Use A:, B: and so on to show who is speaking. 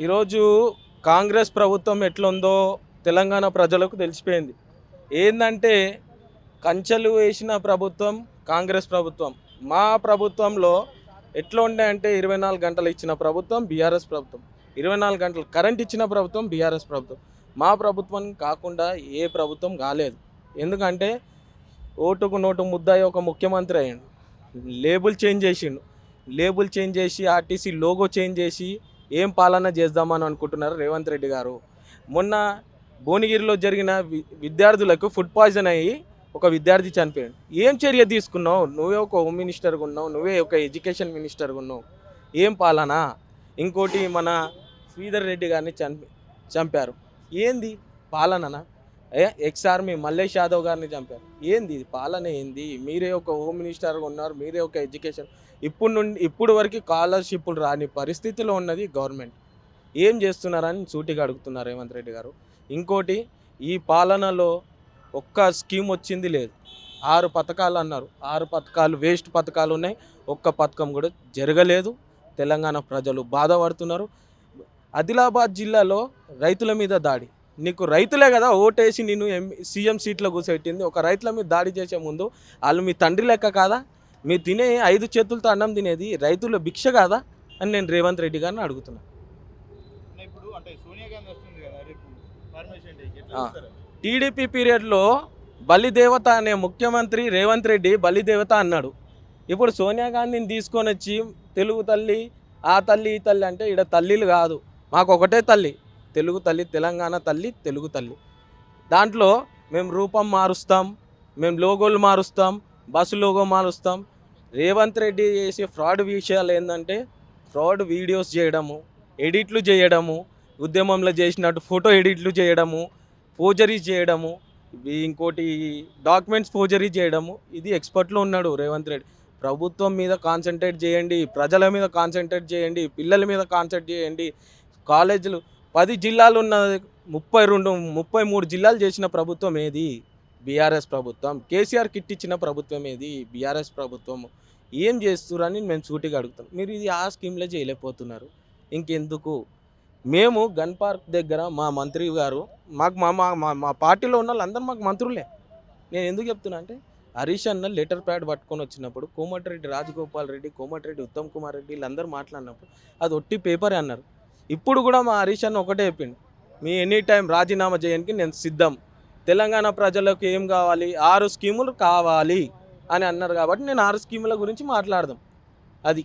A: ఈరోజు కాంగ్రెస్ ప్రభుత్వం ఎట్లుందో తెలంగాణ ప్రజలకు తెలిసిపోయింది. ఏంటంటే కంచెలు వేసిన ప్రభుత్వం కాంగ్రెస్ ప్రభుత్వం. మా ప్రభుత్వంలో ఎట్లా ఉండే అంటే ఇరవై నాలుగు గంటలు ఇచ్చిన ప్రభుత్వం బీఆర్ఎస్ ప్రభుత్వం. ఇరవై నాలుగు గంటలు కరెంట్ ఇచ్చిన ప్రభుత్వం బీఆర్ఎస్ ప్రభుత్వం. మా ప్రభుత్వం కాకుండా ఏ ప్రభుత్వం కాలేదు. ఎందుకంటే ఓటుకు నోటు ముద్దాయి ఒక ముఖ్యమంత్రి అయ్యాడు. లేబుల్ చేంజ్ చేసిండు. లేబుల్ చేంజ్ చేసి ఆర్టీసీ లోగో చేంజ్ చేసి ఏం పాలన చేద్దామని అనుకుంటున్నారు రేవంత్ రెడ్డి గారు? మొన్న భువనగిరిలో జరిగిన వి- విద్యార్థులకు ఫుడ్ పాయిజన్ అయ్యి ఒక విద్యార్థి చనిపోయాడు. ఏం చర్య తీసుకున్నావు? నువ్వే ఒక హోమ్ మినిస్టర్గా ఉన్నావు నువ్వే ఒక ఎడ్యుకేషన్ మినిస్టర్గా ఉన్నావు. ఏం పాలన? ఇంకోటి మన శ్రీధర్ రెడ్డి గారిని చంపి చంపారు. ఏంది పాలననా? ఎక్స్ ఆర్మీ మల్లేష్ యాదవ్ గారిని చంపారు. ఏంది పాలన ఏంది? మీరే ఒక హోమ్ మినిస్టర్గా ఉన్నారు మీరే ఒక ఎడ్యుకేషన్ ఇప్పుడు నుండి ఇప్పుడు వరకు స్కాలర్షిప్లు రాని పరిస్థితిలో ఉన్నది గవర్నమెంట్. ఏం చేస్తున్నారని సూటిగా అడుగుతున్నారు రేవంత్ రెడ్డి గారు. ఇంకోటి ఈ పాలనలో ఒక్క స్కీమ్ వచ్చింది లేదు. ఆరు పథకాలు అన్నారు. ఆరు పథకాలు వేస్ట్ పథకాలు ఉన్నాయి. ఒక్క పథకం కూడా జరగలేదు. తెలంగాణ ప్రజలు బాధపడుతున్నారు. ఆదిలాబాద్ జిల్లాలో రైతుల మీద దాడి. నీకు రైతులే కదా ఓటేసి నేను ఎం సీఎం సీట్లో కూర్చోబెట్టింది. ఒక రైతుల మీద దాడి చేసే ముందు వాళ్ళు మీ తండ్రి లెక్క కాదా? మీరు తినే ఐదు చేతులతో అన్నం తినేది రైతుల భిక్ష కాదా? అని నేను రేవంత్ రెడ్డి గారిని.
B: చూస్తారు?
A: టీడీపీ పీరియడ్లో బలిదేవత అనే ముఖ్యమంత్రి రేవంత్ రెడ్డి బలిదేవత అన్నాడు. ఇప్పుడు సోనియా గాంధీని తీసుకొని వచ్చి తెలుగు తల్లి ఆ తల్లి ఈ తల్లి అంటే ఇక్కడ తల్లిలు కాదు. మాకు ఒకటే తల్లి. తెలుగు తల్లి తెలంగాణ తల్లి తెలుగు తల్లి. దాంట్లో మేము రూపం మారుస్తాం మేము లోగోలు మారుస్తాం బస్సు లోగో మారుస్తాం. రేవంత్ రెడ్డి చేసే ఫ్రాడ్ విషయాలు ఏంటంటే ఫ్రాడ్ వీడియోస్ చేయడము ఎడిట్లు చేయడము ఉద్యమంలో చేసినట్టు ఫోటో ఎడిట్లు చేయడము ఫోజరీస్ చేయడము ఇంకోటి డాక్యుమెంట్స్ ఫోజరీ చేయడము ఇది ఎక్స్పర్ట్లో ఉన్నాడు రేవంత్ రెడ్డి. ప్రభుత్వం మీద కాన్సన్ట్రేట్ చేయండి ప్రజల మీద కాన్సన్ట్రేట్ చేయండి పిల్లల మీద కాన్సన్ట్రేట్ చేయండి కాలేజీలు పది జిల్లాలు ఉన్న ముప్పై రెండు ముప్పై మూడు జిల్లాలు చేసిన ప్రభుత్వం ఏది? బీఆర్ఎస్ ప్రభుత్వం. కేసీఆర్ కిట్ ఇచ్చిన ప్రభుత్వం ఏది? బీఆర్ఎస్ ప్రభుత్వం. ఏం చేస్తున్నారని మేము సూటిగా అడుగుతాం. మీరు ఇది ఆ స్కీమ్లో చేయలేకపోతున్నారు. ఇంకెందుకు? మేము గన్ పార్క్ దగ్గర మా మంత్రి గారు మాకు మా మా మా- మా పార్టీలో ఉన్న వాళ్ళందరూ మాకు మంత్రులే. నేను ఎందుకు చెప్తున్నా అంటే హరీష్ అన్న లెటర్ ప్యాడ్ పట్టుకొని వచ్చినప్పుడు కోమటిరెడ్డి రాజగోపాల్ రెడ్డి కోమటిరెడ్డి ఉత్తమ్ కుమార్ రెడ్డి వీళ్ళందరూ మాట్లాడినప్పుడు అది ఒట్టి పేపరే అన్నారు. ఇప్పుడు కూడా మా హరీష్ అన్న ఒకటే చెప్పిండు. మీ ఎనీ టైం రాజీనామా చేయడానికి నేను సిద్ధం. తెలంగాణ ప్రజలకు ఏం కావాలి? ఆరు స్కీములు కావాలి అని అన్నారు కాబట్టి నేను ఆరు స్కీముల గురించి మాట్లాడదాం. అది.